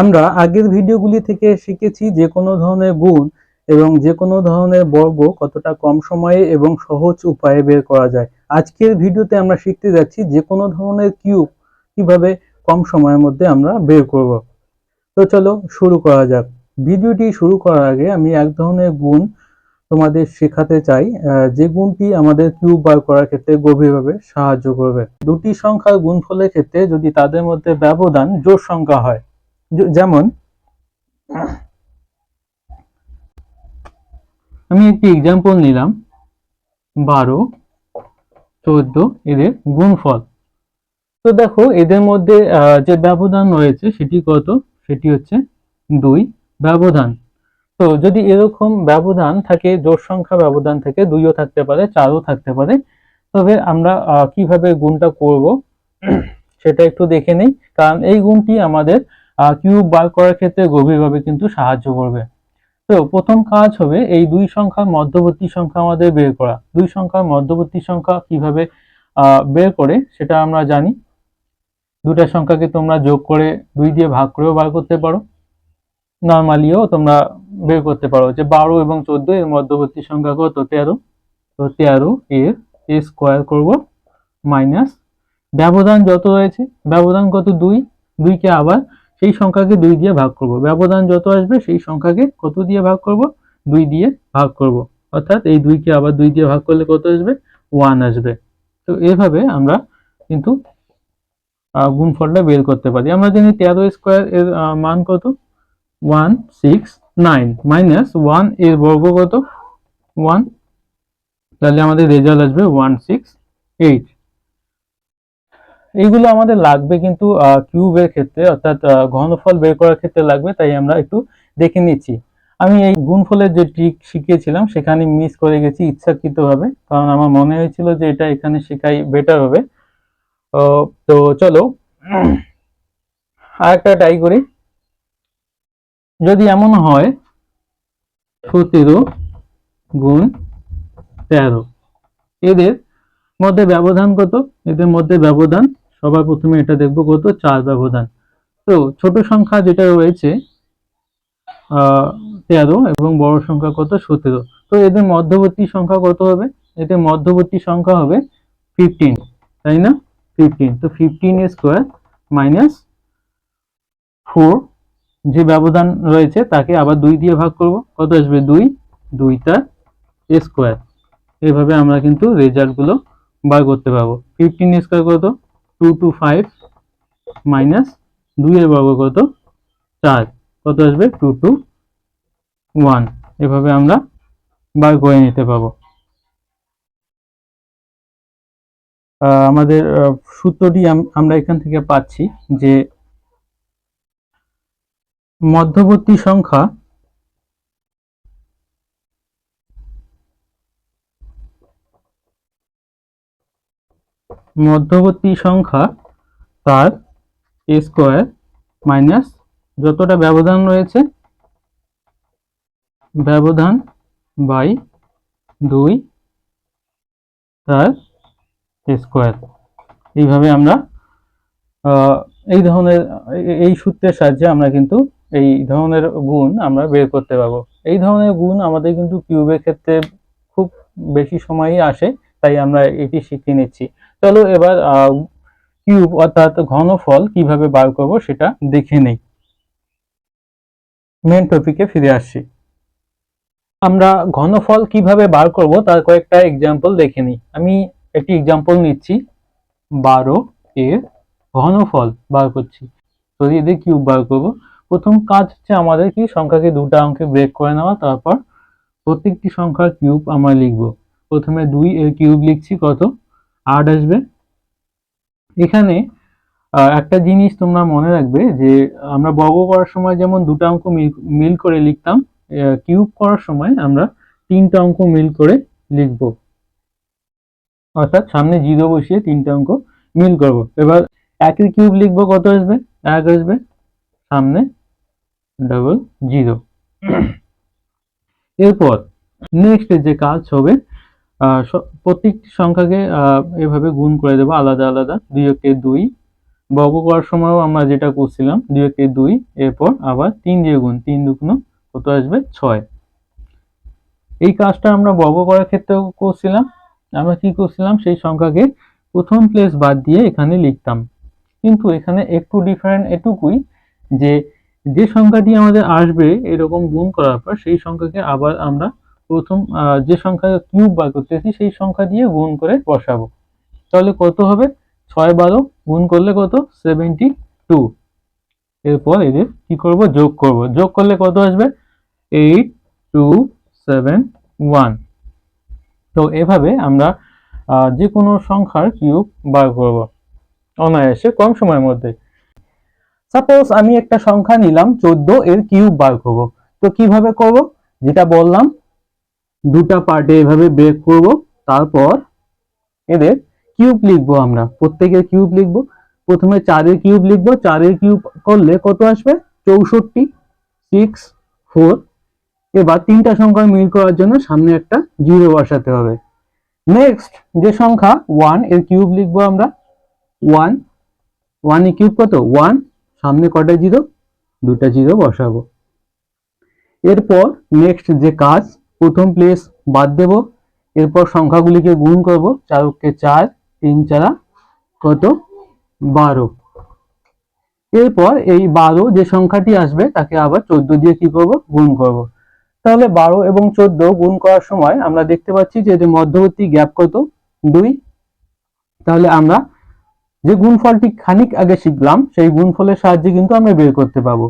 আমরা আগের ভিডিওগুলি থেকে শিখেছি যে কোনো ধরনের গুণ এবং যে কোনো ধরনের বর্গ কতটা কম সময়ে এবং সহজ উপায়ে বের করা যায়। আজকের ভিডিওতে আমরা শিখতে যাচ্ছি যে কোনো ধরনের কিউব কীভাবে কম সময়ের মধ্যে আমরা বের করব। তো চলো শুরু করা যাক। ভিডিওটি শুরু করার আগে আমি এক ধরনের গুণ তোমাদের শেখাতে চাই। যে গুণটি আমাদের কিউব বার করার ক্ষেত্রে গভীরভাবে সাহায্য করবে। দুটি সংখ্যার গুণফলের ক্ষেত্রে যদি তাদের মধ্যে ব্যবধান জোড় সংখ্যা হয় যেমন, আমি একটি এক্সাম্পল নিলাম। বারো, চোদ্দ, এদের গুণফল। তো দেখো, এদের মধ্যে যে ব্যবধান রয়েছে, সেটি কত? সেটি হচ্ছে দুই ব্যবধান। তো যদি এরকম ব্যবধান থাকে, জোড় সংখ্যা ব্যবধান থেকে, দুইও থাকতে পারে, চারও থাকতে পারে, তবে আমরা কীভাবে গুণটা করব? সেটা একটু দেখে নেই, কারণ এই গুণটি আমাদের কিউব বার করার ক্ষেত্রে গভীরভাবে কিন্তু সাহায্য করবে। তো প্রথম কাজ হবে এই দুই সংখ্যার মধ্যবর্তী সংখ্যা আমাদের বের করা। দুই সংখ্যার মধ্যবর্তী সংখ্যা কীভাবে বের করে সেটা আমরা জানি। দুটা সংখ্যাকে তোমরা যোগ করে দুই দিয়ে ভাগ করেও বার করতে পারো। নর্মালিও তোমরা বের করতে পারো যে বারো এবং চোদ্দ এর মধ্যবর্তী সংখ্যা কত? তেরো। তো তেরো এর এ স্কোয়ার করব মাইনাস ব্যবধান যত রয়েছে, ব্যবধান কত? দুই। দুইকে আবার সেই সংখ্যাকে দুই দিয়ে ভাগ করব। ব্যবধান যত আসবে, সেই সংখ্যাকে কত দিয়ে ভাগ করব? দুই দিয়ে ভাগ করব। অর্থাৎ এই দুইকে আবার দুই দিয়ে ভাগ করলে কত আসবে? ওয়ান আসবে। তো এভাবে আমরা কিন্তু গুণফলটা বের করতে পারি। আমরা জানি তেরো স্কোয়ার এর মান কত? ওয়ান সিক্স নাইন মাইনাস ওয়ানের বর্গ কত? ওয়ান তাহলে আমাদের রেজাল্ট আসবে ওয়ান সিক্স এইট এইগুলো আমাদের লাগবে কিন্তু কিউবের ক্ষেত্রে, অর্থাৎ ঘনফল বের করার ক্ষেত্রে লাগবে, তাই আমরা একটু দেখে নিচ্ছি। আমি এই গুণফলের যে ট্রিক শিখিয়েছিলাম, সেখানে মিস করে গেছি ইচ্ছাকৃতভাবে, কারণ আমার মনে হয়েছিল যে এটা এখানে শেখাই বেটার হবে। তো চলো, আর একটা ট্রাই করি। যদি এমন হয়, সতেরো গুণ তেরো। এদের মধ্যে ব্যবধান কত? এদের মধ্যে ব্যবধান সবার প্রথমে এটা দেখব, কত? চার ব্যবধান। তো ছোট সংখ্যা যেটা রয়েছে তেরো এবং বড় সংখ্যা কত? সতেরো। তো এদের মধ্যবর্তী সংখ্যা কত হবে? এদের মধ্যবর্তী সংখ্যা হবে ফিফটিন তাই না? ফিফটিন তো ফিফটিন স্কোয়ার মাইনাস ফোর যে ব্যবধান রয়েছে, তাকে আবার দুই দিয়ে ভাগ করব। কত আসবে? দুই। দুইটা স্কোয়ার এভাবে আমরা কিন্তু রেজাল্টগুলো বার করতে পারব। ফিফটিন স্কোয়ার কত? টু টু ফাইভ মাইনাস দুইয়ের বর্গ কত? চার। কত আসবে? টু টু ওয়ান এভাবে আমরা বার করে নিতে আহ, আমাদের সূত্রটি আমরা এখান থেকে পাচ্ছি যে মধ্যবর্তী সংখ্যা মধ্যবর্তী সংখ্যা তার স্কোয়ার মাইনাস যতটা ব্যবধান রয়েছে, ব্যবধান বাই দুই তার স্কোয়ার এইভাবে আমরা এই ধরনের, এই সূত্রের সাহায্যে আমরা কিন্তু এই ধরনের গুণ আমরা বের করতে পারব। এই ধরনের গুণ আমাদের কিন্তু কিউবের ক্ষেত্রে খুব বেশি সময়ই আসে, তাই আমরা এটি শিখে নিচ্ছি। চলো এবার কিউব অর্থাৎ ঘনফল কীভাবে বার করব সেটা দেখে নেই। মেন টপিকে ফিরে আসছি। আমরা ঘনফল কীভাবে বার করব তার কয়েকটা এক্সাম্পল দেখে নিই। আমি একটি এক্সাম্পল নিচ্ছি। বারো এর ঘনফল বার করছি। যদি এদের কিউব বার করব। প্রথম কাজ হচ্ছে আমাদের কি সংখ্যাকে দুটো অঙ্কে ব্রেক করে নেওয়া, তারপর প্রত্যেকটি সংখ্যার কিউব আমরা লিখব। প্রথমে দুই এর কিউব লিখছি, কত? আট আসবে। এখানে একটা জিনিস তোমরা মনে রাখবে যে, আমরা বর্গ করার সময় যেমন দুটো অঙ্ক মিল- করে লিখতাম কিউব করার সময় আমরা তিনটা অঙ্ক মিল করে লিখব। অর্থাৎ সামনে জিরো বসিয়ে তিনটা অঙ্ক মিল করব। এবার একের কিউব লিখব, কত আসবে? এক আসবে। সামনে ডাবল জিরো এরপর নেক্সট যে কাজ হবে প্রত্যেকটি সংখ্যাকে এভাবে গুণ করে দেবো, আলাদা আলাদা, দুই একে দুই। বর্গ করার সময়ও আমরা যেটা করছিলাম, দুই একে দুই, এরপর আবার তিন দিয়ে গুণ, তিন দুগুণ কত আসবে? ছয়। এই কাজটা আমরা বর্গ করার ক্ষেত্রেও করছিলাম। আমরা কি করছিলাম? সেই সংখ্যাকে প্রথম প্লেস বাদ দিয়ে এখানে লিখতাম। কিন্তু এখানে একটু ডিফারেন্ট এটুকুই যে যে সংখ্যাটি আমাদের আসবে এরকম গুণ করার পর, সেই সংখ্যাকে আবার আমরা প্রথম যে সংখ্যা কিউব বার করতেছি, সেই সংখ্যা দিয়ে গুণ করে বসাবো। তাহলে কত হবে? ছয় বারো গুণ করলে কত? Seventy two. এরপর এদের কি করব? যোগ করব। যোগ করলে কত আসবে? Eight, two, seven, one. তো এভাবে আমরা যে কোনো সংখ্যার কিউব বার করব অনায়াসে, কম সময়ের মধ্যে। সাপোজ আমি একটা সংখ্যা নিলাম, চোদ্দ, এর কিউব বার করব। তো কীভাবে করব? যেটা বললাম দুটা পার্টে এভাবে ব্রেক করব। তারপর এদের কিউব লিখব আমরা। প্রত্যেকের কিউব লিখব। প্রথমে চারের কিউব লিখব। চারের কিউব করলে কত আসবে? চৌষট্টি সিক্স ফোর এবার তিনটা সংখ্যা মিল করার জন্য সামনে একটা জিরো বসাতে হবে। নেক্সট যে সংখ্যা ওয়ানের কিউব লিখব আমরা। ওয়ান ওয়ান কিউব কত? ওয়ান সামনে কটা জিরো দুটা জিরো বসাবো। এরপর নেক্সট যে কাজ প্রথম প্লেস বাদ দেব, এরপর সংখ্যাগুলিকে গুণ করব চারকে চার, তিন চারা কত? বারো। এরপর এই বারো যে সংখ্যাটি আসবে, তাকে আবার চোদ্দ দিয়ে কি করব? গুণ করব। তাহলে বারো এবং চোদ্দ গুণ করার সময় আমরা দেখতে পাচ্ছি যে এদের মধ্যবর্তী গ্যাপ কত? দুই। তাহলে আমরা যে গুণফলটি খানিক আগে শিখলাম, সেই গুণফলের সাহায্যে কিন্তু আমরা বের করতে পাবো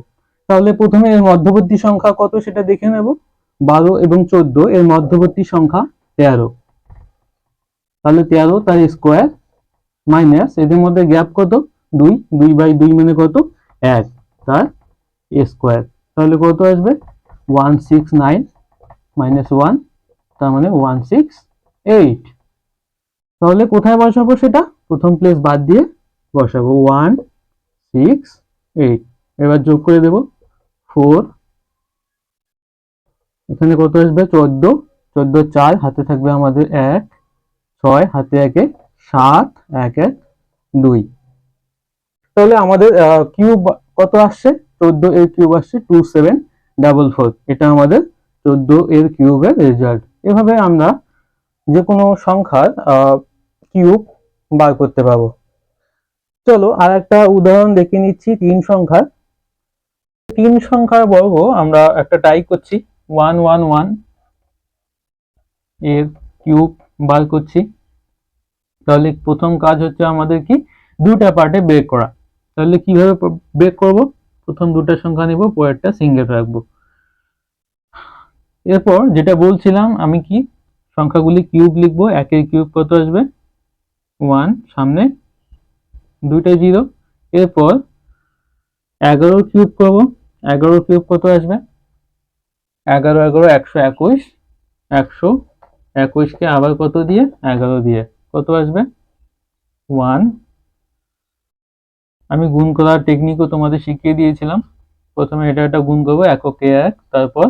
তাহলে প্রথমে এর মধ্যবর্তী সংখ্যা কত সেটা দেখে নেব। বারো এবং চোদ্দ এর মধ্যবর্তী সংখ্যা তেরো। তাহলে তেরো তার স্কোয়ার মাইনাস এদের মধ্যে গ্যাপ কত? দুই। দুই বাই দুই মানে কত? এক তার স্কোয়ার তাহলে কত আসবে? One six nine minus one তার মানে ওয়ান সিক্স এইট তাহলে কোথায় বসাবো সেটা? প্রথম প্লেস বাদ দিয়ে বসাবো। ওয়ান সিক্স এইট এবার যোগ করে দেব। ফোর এখানে কত আসবে? চোদ্দ। চোদ্দ, চার, হাতে থাকবে আমাদের এক, ছয়, হাতে একে, সাত, এক এক দুই। তাহলে আমাদের কিউব কত আসছে? চোদ্দ এর কিউব আসছে টু সেভেন ডাবল ফোর। এটা আমাদের চোদ্দ এর কিউবের রেজাল্ট। এভাবে আমরা যে কোনো সংখ্যার কিউব বার করতে পারব। চলো আর একটা উদাহরণ দেখে নিচ্ছি তিন সংখ্যার। তিন সংখ্যার বর্গ আমরা একটা টাই করছি। ওয়ান ওয়ান ওয়ানের কিউব বার করছি। তাহলে প্রথম কাজ হচ্ছে আমাদের কি? দুটা পার্টে ব্রেক করা। তাহলে কীভাবে ব্রেক করব? প্রথম দুটা সংখ্যা নিব, পরেরটা সিঙ্গেল রাখব। এরপর যেটা বলছিলাম, আমি কি? সংখ্যাগুলি কিউব লিখব, একের কিউব কত আসবে? ওয়ান সামনে দুইটা জিরো এরপর এগারো কিউব করব। এগারো কিউব কত আসবে? এগারো এগারো একশো একুশ, একশো একুশকে আবার কত দিয়ে? এগারো দিয়ে। কত আসবে? ওয়ান। আমি গুণ করার টেকনিকও তোমাদের শিখিয়ে দিয়েছিলাম। প্রথমে এটা একটা গুণ করব, এককে এক, তারপর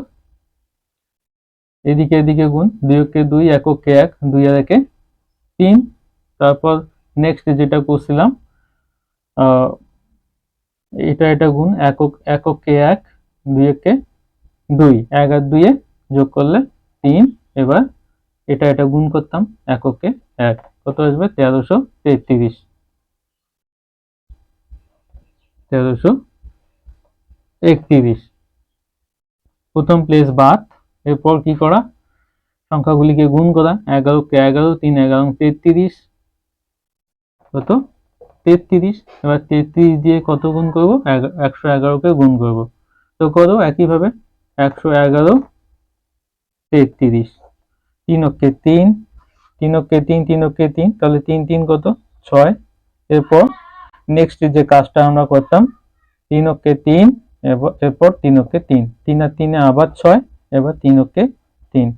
এদিকে এদিকে গুণ, দুই একে দুই, এককে এক, দুই আর একে তিন। তারপর নেক্সট যেটা করছিলাম এটা এটা গুণ, একক, এককে এক, দুই একে দুই। এক আর দুইয়ে যোগ করলে তিন। এবার এটা এটা গুণ করতাম এককে এক। কত আসবে? তেরোশো তেত্রিশ। তেরোশো একত্রিশ। প্রথম প্লেস বাদ। এরপর কি করা? সংখ্যাগুলিকে গুণ করা। এগারোকে এগারো, তিন এগারো তেত্রিশ। কত? তেত্রিশ। এবার তেত্রিশ দিয়ে কত গুণ করব? একশো এগারোকে গুণ করব। তো করো একইভাবে। একশো এগারো, তেত্রিশ। তিন অক্ষে তিন তিন অক্ষে তিন তিন অক্ষে তিন, তাহলে তিন তিন কত? ছয়। এরপর নেক্সট যে কাজটা আমরা করতাম, তিন অক্ষে তিন, এরপর তিন অক্ষে তিন। তিন আর তিনে আবার ছয়, এবার তিন অক্ষে তিন।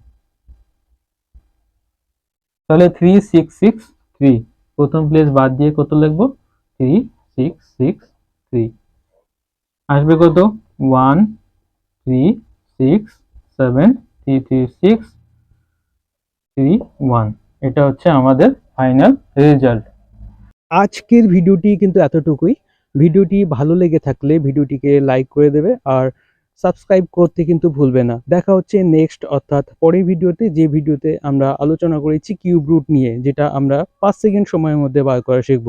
তাহলে থ্রি সিক্স সিক্স থ্রি প্রথম প্লেস বাদ দিয়ে কত লিখব? থ্রি সিক্স সিক্স থ্রি আসবে কত? One three six seven three three six three one এটা হচ্ছে আমাদের ফাইনাল রেজাল্ট আজকের ভিডিওটি কিন্তু এতটুকুই। ভিডিওটি ভালো লেগে থাকলে ভিডিওটিকে লাইক করে দেবে আর সাবস্ক্রাইব করতে কিন্তু ভুলবে না। দেখা হচ্ছে নেক্সট অর্থাৎ পরের ভিডিওতে, যে ভিডিওতে আমরা আলোচনা করেছি কিউব রুট নিয়ে, যেটা আমরা পাঁচ সেকেন্ড সময়ের মধ্যে বার করা শিখব।